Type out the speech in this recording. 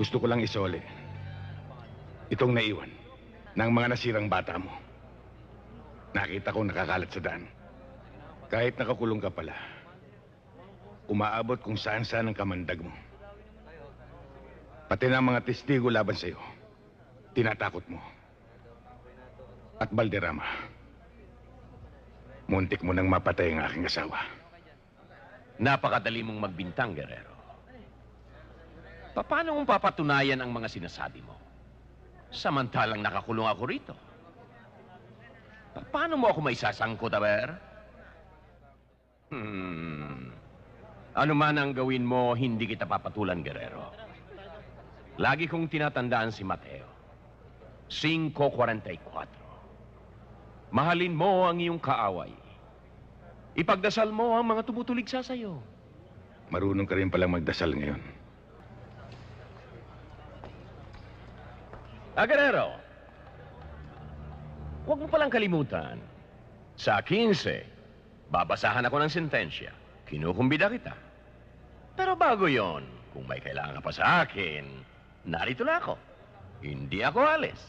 Gusto ko lang isole. Itong naiwan ng mga nasirang bata mo. Nakita ko nakakalat sa daan. Kahit nakakulong ka pala, umaabot kung saan-saan ang kamandag mo. Pati na mga testigo laban sa'yo, tinatakot mo. At Balderrama, muntik mo nang mapatay ang aking asawa. Napakadali mong magbintang, Guerrero. Paano mong papatunayan ang mga sinasabi mo? Samantalang nakakulong ako rito. Pa- Paano mo ako maisasangkot, Aber? Hmm. Ano man ang gawin mo, hindi kita papatulan, Guerrero. Lagi kong tinatandaan si Mateo. 5.44. Mahalin mo ang iyong kaaway. Ipagdasal mo ang mga tumutulig sa sayo. Marunong ka rin palang magdasal ngayon. Guerrero, huwag mo palang kalimutan. Sa 15, babasahan ako ng sentensya. Kinukumbida kita. Pero bago yon, kung may kailangan ka pa sa akin, narito na ako. Hindi ako alis.